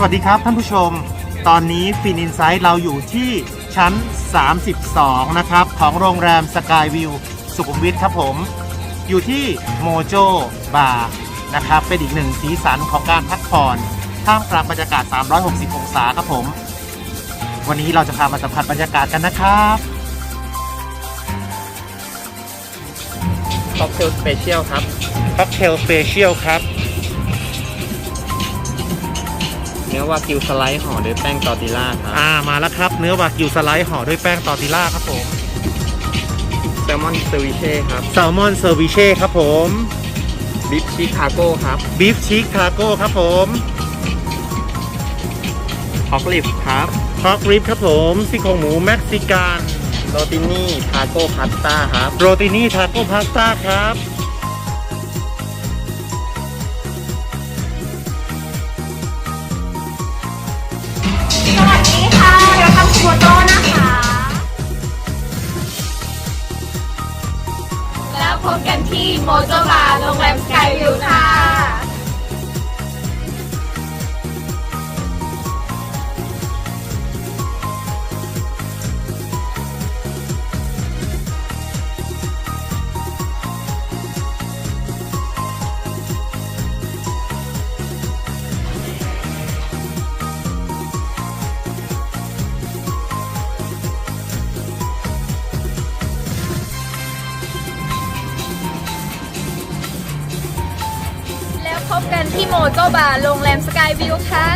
สวัสดีครับท่านผู้ชม ตอนนี้ฟินอินไซต์เราอยู่ที่ชั้น 32 นะครับ ของโรงแรมสกายวิวสุขุมวิทครับผม อยู่ที่โมโจบาร์นะครับ เป็นอีกหนึ่งสีสันของการพักผ่อนท่ามกลางบรรยากาศ 360 องศาครับผม วันนี้เราจะพามาสัมผัสบรรยากาศกันนะครับค็อกเทลสเปเชียลครับค็อกเทลสเปเชียลครับ วากิวสไลด์ห่อด้วยแป้งตอร์ติล่าครับอ่ามาแล้วครับ เนื้อวากิวสไลด์ห่อด้วยแป้งตอร์ติล่าครับผมแซลมอนเซอร์วิเช่ครับแซลมอนเซอร์วิเช่ครับผมบิฟชิคาโก้ครับบีฟชิคทาโก้ครับผมฮอกลิฟครับพอกริบครับผมซี่โครงหมูเม็กซิกันโรตินี่ทาโก้พาสต้าครับโรตินี่ทาโก้พาสต้าครับ พบกันที่โมโจบาร์โรงแรมสกายวิวค่ะ ที่โมโตบาร์โรงแรมสกายวิวค่ะ